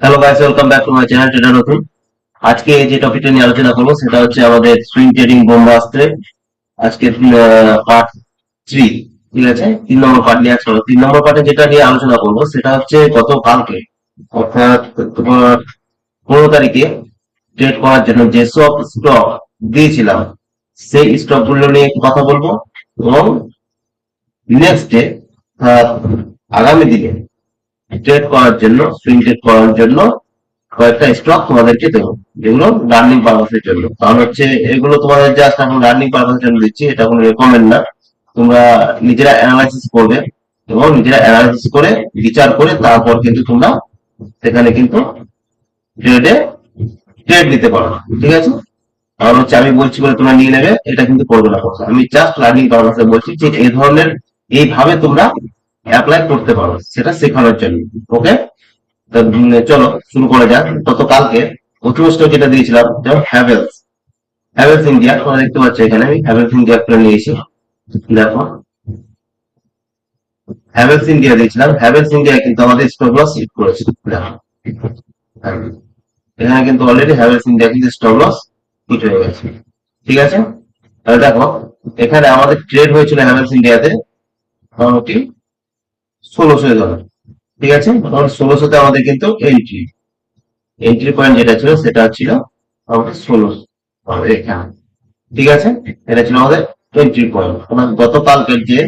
Hello guys welcome back to my channel trader নতুন আজকে যে টপিকটা নিয়ে আলোচনা করব, সেটা হচ্ছে আমাদের সুইং ট্রেডিং বোম্বাস্ত্রে আজকে পার্ট থ্রি ঠিক আছে? তিন নম্বর পার্ট নিয়ে আসব তিন নম্বর পার্টে যেটা নিয়ে আলোচনা করব, সেটা হচ্ছে গত কালকে অর্থাৎ তোমার পনেরো তারিখে ট্রেড করার জন্য যেসব স্টক দিয়েছিলাম, সেই স্টকগুলো নিয়ে কথা বলব এবং নেক্সট ডে আগামী দিনে ট্রেড করার জন্য সুইং ট্রেড করার জন্য কয়েকটা স্টক তোমাদেরকে দেবো যেগুলো লার্নিং পারপাসের জন্য। কারণ হচ্ছে, এগুলো তোমাদের জাস্ট এখন লার্নিং পারপাসের জন্য দিচ্ছি, এটা কোনো রেকমেন্ড না। তোমরা নিজেরা অ্যানালাইসিস করবে এবং নিজেরা অ্যানালাইসিস করে, বিচার করে তারপর কিন্তু তোমরা সেখানে কিন্তু ট্রেডে ট্রেড দিতে পারো ঠিক আছে? কারণ হচ্ছে আমি বলছি বলে তোমরা নিয়ে নেবে, এটা কিন্তু করবে না। আমি জাস্ট লার্নিং পারপাসে বলছি যে এই ধরনের, এইভাবে তোমরা অ্যাপ্লাই করতে পারো, সেটা শেখানোর জন্য ওকে চলো, শুরু করা যাক। গতকালকে প্রথম স্টক যেটা দিয়েছিলাম, যেমন হ্যাভেলস হ্যাভেলস ইন্ডিয়া তোমরা দেখতে পাচ্ছ এখানে, আমি হ্যাভেলস ইন্ডিয়া করে নিয়েছি। দেখো। হ্যাভেলস ইন্ডিয়া দিয়েছিলাম। হ্যাভেলস ইন্ডিয়া কিন্তু আমাদের স্টক লস হিট করেছে। দেখো। এখানে কিন্তু অলরেডি হ্যাভেলস ইন্ডিয়া কিন্তু স্টক লস হিট হয়ে গেছে। ঠিক আছে? তাহলে দেখো, এখানে আমাদের ট্রেড হয়েছিল হ্যাভেলস ইন্ডিয়াতে মোটামুটি ষোলোশো ডলার ঠিক আছে? ষোলোশোতে আমাদের কিন্তু এন্ট্রি এন্ট্রি পয়েন্ট যেটা ছিল, সেটা ছিল আমাদের ষোলোশো আমাদের এখানে। ঠিক আছে? এটা ছিল আমাদের এন্ট্রি পয়েন্ট আমার গতকালকের যে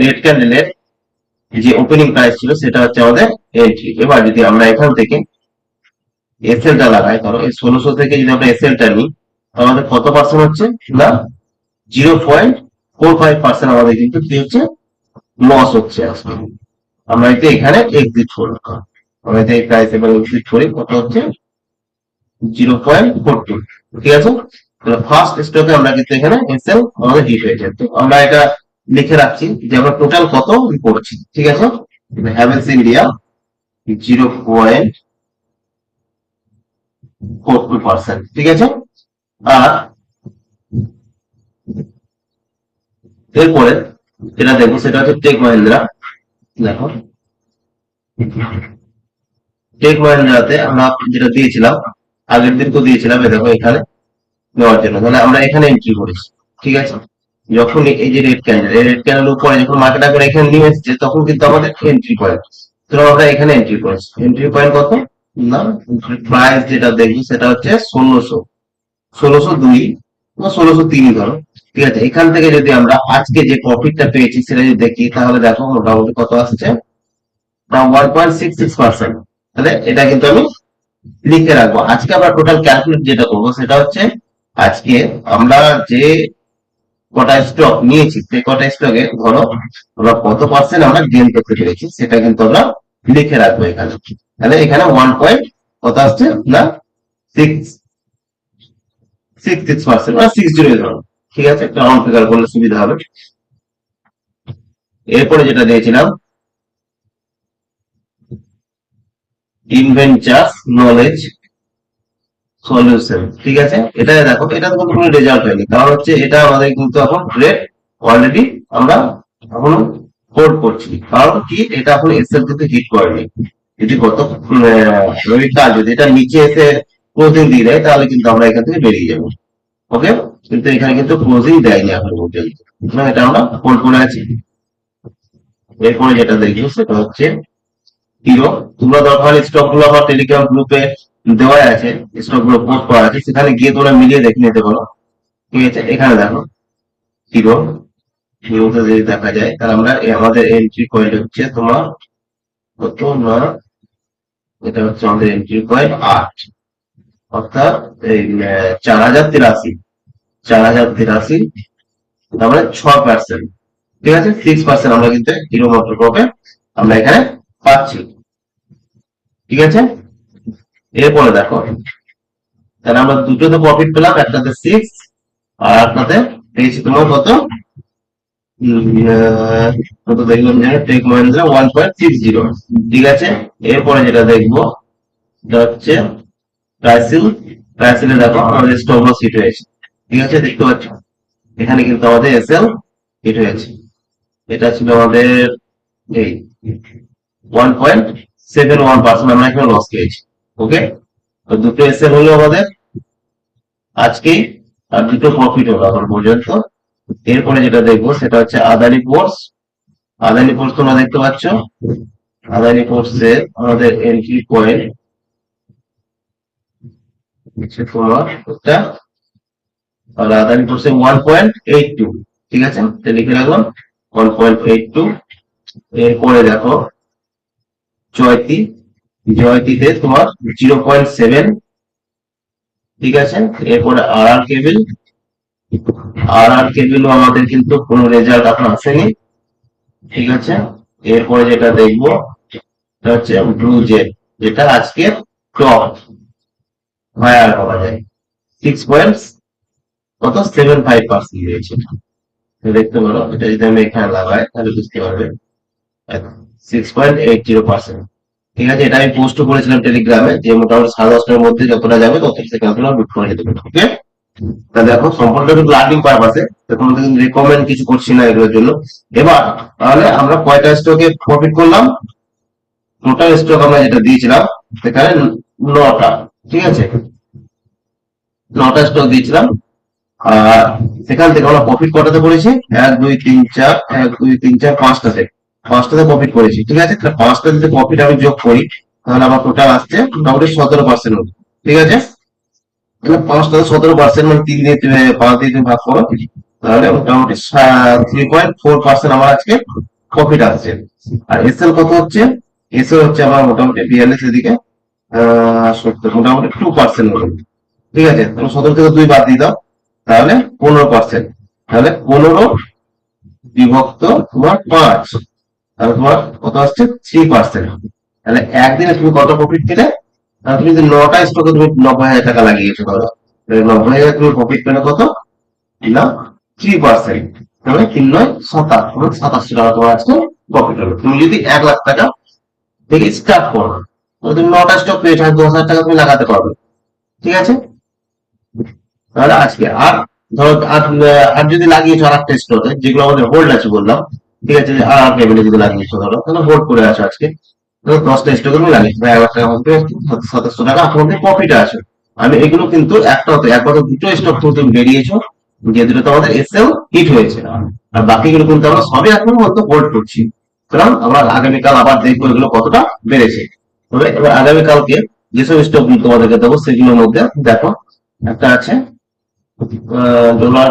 রেড ক্যান্ডেলের যে ওপেনিং প্রাইস ছিল, সেটা হচ্ছে আমাদের এন্ট্রি এবার যদি আমরা এখান থেকে এসএলটা লাগাই, ধরো এই ষোলোশো থেকে যদি আমরা এসএলটা নিই আমাদের কত পার্সেন্ট হচ্ছে? না? Zero point four five percent আমাদের কিন্তু কি হচ্ছে? লস হচ্ছে আসলে আমরা এতে এখানে এক্সিট করব। আমরা এই প্রাইস এবার এক্সিট করি, কত হচ্ছে? জিরো পয়েন্ট ফোর টু ঠিক আছে? ফার্স্ট স্টকে আমরা কিন্তু এখানে এসএল আমাদের হিট হয়েছে তো আমরা এটা লিখে রাখছি যে আমরা টোটাল কত করছি ঠিক আছে? Havells India zero point four two percent ঠিক আছে? আর এরপরে যেটা দেখব সেটা হচ্ছে টেক মহিন্দ্রা দেখো। টেক মহিন্দ্রাতে আমরা যেটা দিয়েছিলাম, আগের দিন তো দিয়েছিলাম দেখো এখানে নেওয়ার জন্য। তাহলে আমরা এখানে এন্ট্রি করেছি, ঠিক আছে? যখন এই যে রেড ক্যান্ডেল এই রেড ক্যান্ডেল উপরে যখন মার্কেট আগে এখানে নিয়ে এসছে, তখন কিন্তু আমাদের এন্ট্রি পয়েন্ট তো আমরা এখানে এন্ট্রি করেছি। এন্ট্রি পয়েন্ট কত? না প্রাইস যেটা দেখব সেটা হচ্ছে ষোলোশো। ষোলোশো দুই বা ষোলোশো তিনই ধরো। ঠিক আছে, এখান থেকে যদি আমরা আজকে যে প্রফিটটা পেয়েছি সেটা যদি দেখি, তাহলে দেখো মোটামুটি কত আসছে? ওয়ান পয়েন্ট সিক্স পার্সেন্ট তাহলে এটা কিন্তু আমি লিখে রাখব। আজকে আমরা টোটাল ক্যালকুলেট যেটা করব, সেটা হচ্ছে আজকে আমরা যে কটা স্টক নিয়েছি, সে কটা স্টকে ধরো আমরা কত পার্সেন্ট আমরা গেন করতে পেরেছি, সেটা কিন্তু আমরা লিখে রাখব এখানে। তাহলে এখানে ওয়ান পয়েন্ট কত আসছে? না সিক্স সিক্স সিক্স পার্সেন্ট বা সিক্স জিরো ধরো। ঠিক আছে? একটা রাউন্ড ফিগার করলে সুবিধা হবে। এরপরে যেটা দিয়েছিলাম ইনভেঞ্চার নলেজ সলিউশন ঠিক আছে? এটা দেখো, এটা তো কোনো রেজাল্ট হয়নি। কারণ হচ্ছে এটা আমাদের কিন্তু এখন রেট অলরেডি আমরা এখনও হোল্ড করছি। কারণ কি, এটা এখন এসএল কিন্তু হিট করেনি। যদি গত রবিকাল যদি এটা নিচে এসে ক্লোজিং দিয়ে দেয়, তাহলে কিন্তু আমরা এখান থেকে বেরিয়ে যাব। ওকে? কিন্তু এখানে কিন্তু ক্লোজিং দেয়নি পর্যন্ত। সুতরাং এটা আমরা হোল্ড করে আছি? এরপরে যেটা দেখি, সেটা হচ্ছে হিরো তোমরা দরকার স্টকগুলো আমার টেলিগ্রাম গ্রুপে দেওয়া আছে। স্টকগুলো পোস্ট করা আছে। সেখানে গিয়ে তোমরা মিলিয়ে দেখে নিতে পারো। ঠিক আছে? এখানে দেখো হিরো হিরোতে যদি দেখা যায়, তাহলে আমরা আমাদের এন্ট্রি পয়েন্ট হচ্ছে তোমার কত না? এটা হচ্ছে আমাদের এন্ট্রি পয়েন্ট আট। অর্থাৎ চার হাজার তিরাশি, চার হাজার তিরাশি তারপরে ছয় পার্সেন্ট ঠিক আছে? সিক্স পার্সেন্ট আমরা কিন্তু হিরো মোটর কপে আমরা এখানে পাচ্ছি। ঠিক আছে? এরপরে দেখো, তাহলে আমরা দুটোতে প্রফিট পেলাম, একটাতে সিক্স আর একটাতে পেয়েছি তোমার কত? কত দেখলাম যে Tech Mahindra one point six zero ঠিক আছে? এরপরে যেটা দেখব সেটা হচ্ছে প্রাইসিল প্রাইসিলে দেখো আমাদের স্টক লস হিট হয়েছে। ঠিক আছে, দেখতে পাচ্ছ? এখানে কিন্তু আমাদের এসএল হিট হয়েছে। এটা ছিল আমাদের এই one point seven one percent আমরা এখানে লস খেয়েছি। ওকে তো দুটো এসএল হলো আমাদের। আজকে আর দুটো প্রফিট হলো এখন পর্যন্ত। এরপরে যেটা দেখব, সেটা হচ্ছে আদানি পোর্টস আদানি পোর্টস তোমরা দেখতে পাচ্ছ? আদানি পোর্টস এর আমাদের এন্ট্রি পয়েন্ট তোমার এটা আর আদানি এইট টু ঠিক আছে? এটা লিখে রাখলাম ওয়ান পয়েন্ট এইট টু এরপরে দেখো, জয়তি, জয়তিতে তোমার জিরো পয়েন্ট সেভেন ঠিক আছে? এরপরে আর আর কেবিল আর আর কেবিলও আমাদের কিন্তু কোনো রেজাল্ট এখন আসেনি, ঠিক আছে? এরপরে যেটা দেখব হচ্ছে ব্লু জেট যেটা আজকে টপ হায়ার পাওয়া যায়। সিক্স পয়েন্ট কত? সেভেন ফাইভ পার্সেন্ট দিয়েছে। তো দেখতে পারো, এটা যদি আমি এখানে লাগাই, তাহলে বুঝতে পারবে। Six point eight zero percent ঠিক আছে, এটা আমি পোস্ট করেছিলাম টেলিগ্রামে যে মোটামুটি সাড়ে দশটার মধ্যে যতটা যাবে তত সেখানে তোমরা বুক করে নিতে ওকে তা দেখো, সম্পূর্ণ কিন্তু লার্নিং পারপাসে তো তোমাদের কিন্তু রেকমেন্ড কিছু করছি না এগুলোর জন্য। এবার, তাহলে আমরা কয়টা স্টকে প্রফিট করলাম? টোটাল স্টক আমরা যেটা দিয়েছিলাম, সেখানে নটা। ঠিক আছে। নটা স্টক দিয়েছিলাম। আর সেখান থেকে আমরা প্রফিট কটাতে করেছি? এক, দুই, তিন, চার, এক, দুই, তিন, চার, পাঁচটাতে। পাঁচটাতে প্রফিট করেছি। ঠিক আছে? তাহলে পাঁচটা যদি প্রফিট আমি যোগ করি, তাহলে আমার টোটাল আসছে মোটামুটি সতেরো পার্সেন্ট ঠিক আছে? তাহলে পাঁচটা সতেরো পার্সেন্ট মানে তিন দিয়ে তুমি পাঁচ দিয়ে তুমি ভাগ করো তাহলে মোটামুটি থ্রি পয়েন্ট ফোর পার্সেন্ট আমার আজকে প্রফিট আসছে। আর এসএল কত হচ্ছে? এসএল হচ্ছে আমার মোটামুটি বিয়াল্লিশ এদিকে সত্তর, মোটামুটি টু পার্সেন্ট ঠিক আছে? তুমি সতেরো থেকে দুই বাদ দিয়ে দাও। তাহলে পনেরো পার্সেন্ট তাহলে পনেরো বিভক্ত তোমার পাঁচ। তাহলে তোমার কত আসছে? থ্রি পার্সেন্ট তাহলে একদিনে তুমি কত প্রফিট পেলে? তাহলে তুমি যদি নটা স্টকে তুমি নব্বই হাজার টাকা লাগিয়েছো, ধরো। নব্বই হাজার তুমি প্রফিট পেলে কত? না থ্রি পার্সেন্ট তাহলে তিন নয় সাতাশ। সাতাশশো টাকা তোমার আজকে প্রফিট হলো। তুমি যদি এক লাখ টাকা থেকে স্টার্ট করো তাহলে তুমি নটা স্টক পেয়েছ আর দশ হাজার টাকা তুমি লাগাতে পারবে। ঠিক আছে? তাহলে আজকে আর ধরো, আর যদি লাগিয়েছো আর একটা স্টকে যেগুলো আমাদের হোল্ড আছে বললাম, ঠিক আছে, আর আর টেবিলে যদি লাগিয়েছো ধরো, তাহলে হোল্ড করে আছো আজকে। ধরো, দশটা স্টকে তুমি লাগিয়েছো এক লাখ টাকা মধ্যে সাতাশশো টাকা আপনাদের প্রফিট আছে। আমি এগুলো কিন্তু একটা হতে একবার দুটো স্টক থেকে তুমি বেরিয়েছো, যে দুটো তোমাদের এসএল হিট হয়েছে। আর বাকিগুলো কিন্তু আমরা সবই এখন মতো হোল্ড করছি। সুতরাং আমরা আগামীকাল আবার দেখব এগুলো কতটা বেড়েছে। তবে আগামীকালকে যেসব স্টক তোমাদেরকে দেবো, সেগুলোর মধ্যে দেখো, একটা আছে ডলার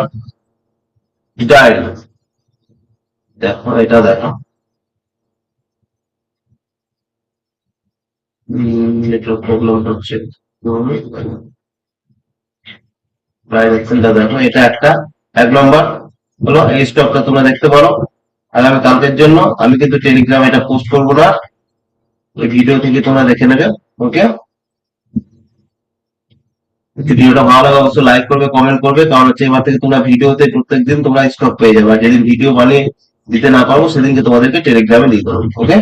দেখো, এটা দেখো। নেটওয়ার্ক প্রবলেম হচ্ছে দেখো, এটা একটা। এক নম্বর হলো, এই স্টকটা তোমরা দেখতে পারো। আগামী কালকের জন্য আমি কিন্তু টেলিগ্রামে এটা পোস্ট করব না। ওই ভিডিও থেকে তোমরা দেখে নেবে? ওকে ভিডিওটা ভালো লাগে, অবশ্যই লাইক করবে কমেন্ট করবে, কারণ হচ্ছে এবার থেকে তোমরা ভিডিওতে প্রত্যেকদিন তোমরা স্টক পেয়ে যাবে। আর যেদিন ভিডিও বানিয়ে দিতে না পারব, সেদিনকে তোমাদেরকে টেলিগ্রামে দিয়ে দেবো। ওকে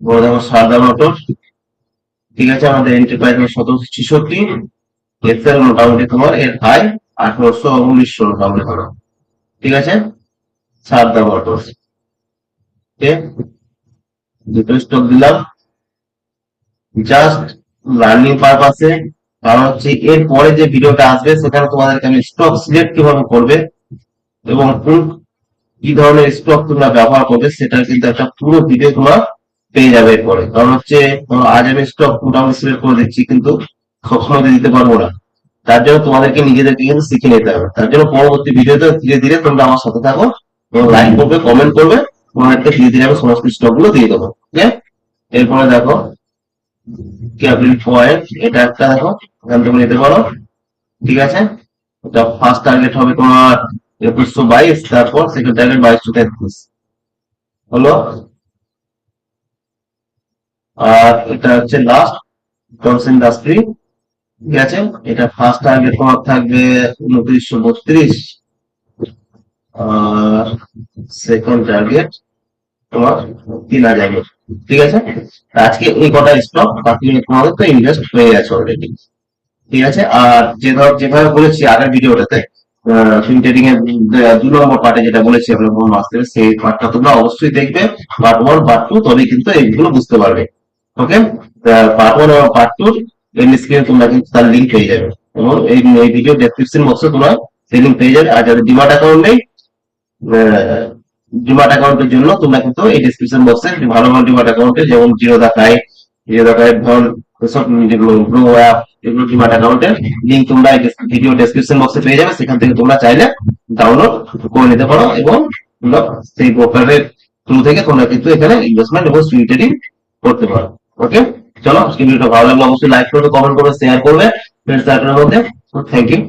বড় ঠিক আছে, আমাদের এন্টারপ্রাইজ সতেরোশো ছেষট্টি। এক্সেল মোটামুটি তোমার এর হাই আঠারোশো উনিশশো মোটামুটি ধরো। ঠিক আছে? সারদা মোটর ওকে দুটো স্টক দিলাম জাস্ট লার্নিং পারপাসে কারণ হচ্ছে এর পরে যে ভিডিওটা আসবে, সেখানে তোমাদেরকে আমি স্টক সিলেক্ট কীভাবে করবে এবং কি ধরনের স্টক তোমরা ব্যবহার করবে সেটা কিন্তু একটা পুরো ভিডিও তোমরা পেয়ে যাবে এরপরে। কারণ হচ্ছে আজ আমি স্টক মোটামুটি সিলেক্ট করে দিচ্ছি, কিন্তু তো দিতে পারব না। তার জন্য তোমাদেরকে নিজেদেরকে কিন্তু শিখে নিতে হবে। তার জন্য পরবর্তী ভিডিওতে ধীরে ধীরে তোমরা আমার সাথে থাকো লাইক করবে কমেন্ট করবে। ধীরে ধীরে আমি স্টকগুলো দিয়ে দেবো ঠিক এরপরে দেখো, ক্যাপিটাল পয়েন্ট এটা একটা দেখো, এখান থেকে নিতে পারো, ঠিক আছে? এটা ফার্স্ট টার্গেট হবে তোমার একুশশো বাইশ, তারপর সেকেন্ড টার্গেট বাইশশো তেত্রিশ, হলো? আর এটা হচ্ছে লাস্ট জনস ইন্ডাস্ট্রি ঠিক আছে? এটা ফার্স্ট টার্গেট তোমার থাকবে? উনত্রিশশো বত্রিশ, আর সেকেন্ড টার্গেট তোমার তিন হাজার ঠিক আছে? আজকে এই কটা স্টক বাকি তোমাদের তো ইনভেস্ট হয়ে গেছে অলরেডি ঠিক আছে? আর যে ধর যেভাবে বলেছি আগের ভিডিওটাতে সুইং ট্রেডিং এর দু- নম্বর পার্টে যেটা বলেছি মাস থেকে, সেই পার্টটা তোমরা অবশ্যই দেখবে। পার্ট ওয়ান পার্ট টু তবে কিন্তু এইগুলো বুঝতে পারবে। ওকে পার্ট ওয়ান এবং পার্ট টু এন্ড স্ক্রিনে তোমরা কিন্তু তার লিঙ্ক পেয়ে যাবে। এবং এই ভিডিও ডেসক্রিপশন বক্সে তোমরা সেই লিঙ্ক পেয়ে যাবে। আর যাদের ডিমার্ট অ্যাকাউন্ট নেই ডিমার্ট অ্যাকাউন্টের জন্য তোমরা কিন্তু এই ডেসক্রিপশন বক্সে ভালো ভালো ডিমার্ট অ্যাকাউন্টে যেমন জিরো দেখায় জিরো দেখায় সব যেগুলো গ্রো অ্যাপ এগুলো ডিমার্ট অ্যাকাউন্টের লিঙ্ক তোমরা ভিডিও ডেসক্রিপশন বক্সে পেয়ে যাবে, সেখান থেকে তোমরা চাইলে ডাউনলোড করে নিতে পারো এবং তোমরা সেই ব্রোকারের থ্রু থেকে তোমরা কিন্তু এখানে ইনভেস্টমেন্ট এবং সুইং ট্রেডিং করতে পারো। ওকে চলো, আজকে ভিডিওটা ভালো লাগলে, অবশ্যই লাইক করবে কমেন্ট করবে শেয়ার করবে। ফ্রেন্ডস সার্কেলের মধ্যে থ্যাংক ইউ